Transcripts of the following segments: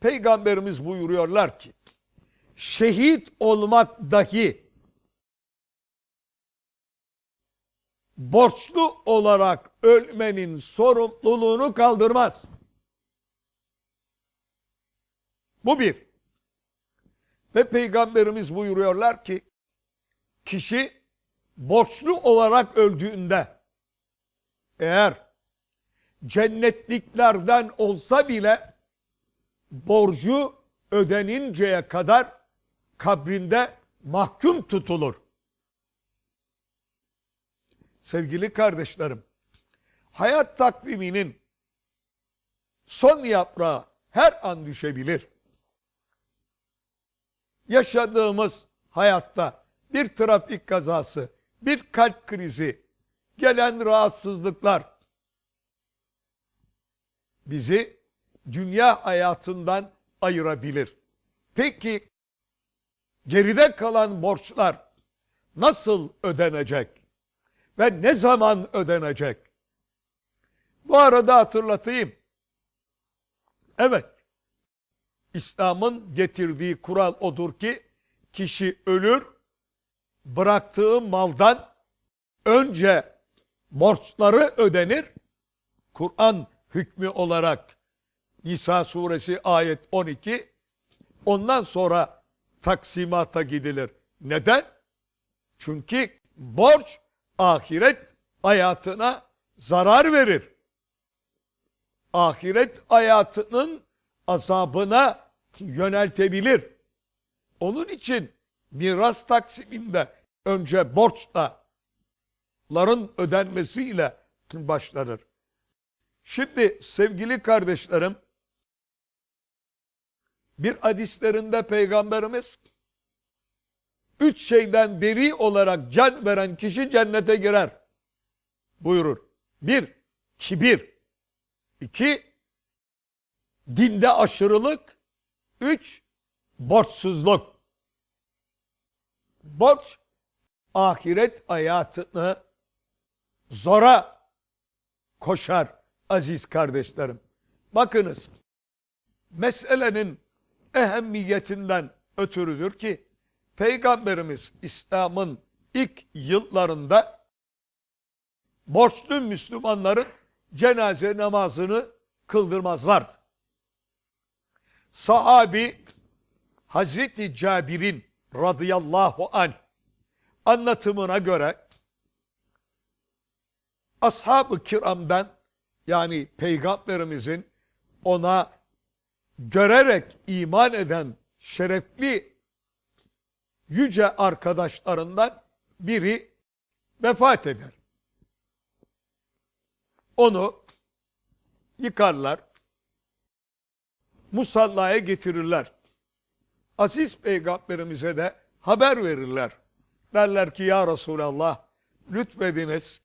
Peygamberimiz buyuruyorlar ki şehit olmak dahi borçlu olarak ölmenin sorumluluğunu kaldırmaz. Bu bir. Ve Peygamberimiz buyuruyorlar ki kişi borçlu olarak öldüğünde eğer cennetliklerden olsa bile borcu ödeninceye kadar kabrinde mahkum tutulur. Sevgili kardeşlerim, hayat takviminin son yaprağı her an düşebilir. Yaşadığımız hayatta bir trafik kazası, bir kalp krizi, gelen rahatsızlıklar bizi dünya hayatından ayırabilir. Peki geride kalan borçlar nasıl ödenecek ve ne zaman ödenecek? Bu arada hatırlatayım. Evet. İslam'ın getirdiği kural odur ki kişi ölür bıraktığı maldan önce borçları ödenir. Kur'an hükmü olarak Nisa suresi ayet 12 ondan sonra taksimata gidilir. Neden? Çünkü borç ahiret hayatına zarar verir. Ahiret hayatının azabına yöneltebilir. Onun için miras taksiminde önce borçların ödenmesiyle başlanır. Şimdi sevgili kardeşlerim bir hadislerinde peygamberimiz üç şeyden beri olarak can veren kişi cennete girer buyurur. Bir, kibir. iki dinde aşırılık. Üç, borçsuzluk. Borç, ahiret hayatını zora koşar aziz kardeşlerim. Bakınız, meselenin ehemmiyetinden ötürüdür ki, Peygamberimiz İslam'ın ilk yıllarında borçlu Müslümanların cenaze namazını kıldırmazlardı. Sahabi Hazreti Cabir'in radıyallahu anh anlatımına göre ashab-ı kiramdan yani peygamberimizin ona görerek iman eden şerefli yüce arkadaşlarından biri vefat eder. Onu yıkarlar, musallaya getirirler. Aziz peygamberimize de haber verirler. Derler ki ya Resulallah lütfediniz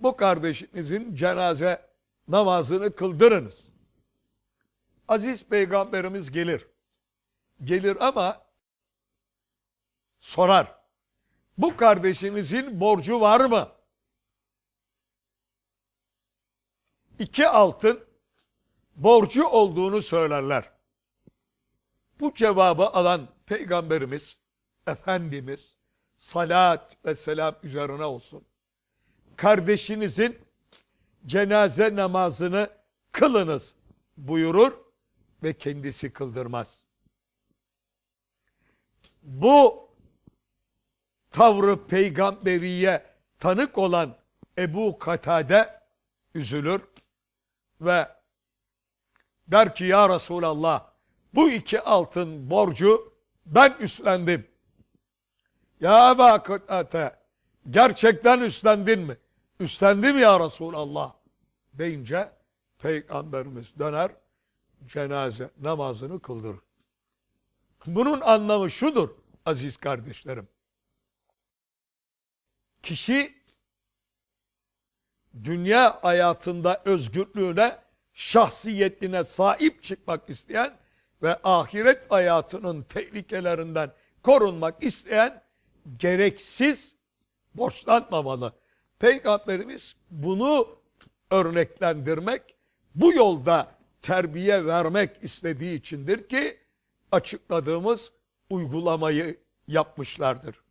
bu kardeşinizin cenaze namazını kıldırınız. Aziz peygamberimiz gelir. Gelir ama sorar. Bu kardeşinizin borcu var mı? İki altın borcu olduğunu söylerler. Bu cevabı alan peygamberimiz, Efendimiz, salat ve selam üzerine olsun. Kardeşinizin cenaze namazını kılınız buyurur ve kendisi kıldırmaz. Bu tavrı peygamberiye tanık olan Ebu Katade üzülür ve der ki ya Resulallah bu iki altın borcu ben üstlendim. Ya Ebu Katade gerçekten üstlendin mi? Üstlendim ya Resulallah deyince peygamberimiz döner cenaze namazını kıldırır. Bunun anlamı şudur aziz kardeşlerim. Kişi dünya hayatında özgürlüğüne, şahsiyetine sahip çıkmak isteyen ve ahiret hayatının tehlikelerinden korunmak isteyen gereksiz borçlanmamalı. Peygamberimiz bunu örneklendirmek, bu yolda terbiye vermek istediği içindir ki açıkladığımız uygulamayı yapmışlardır.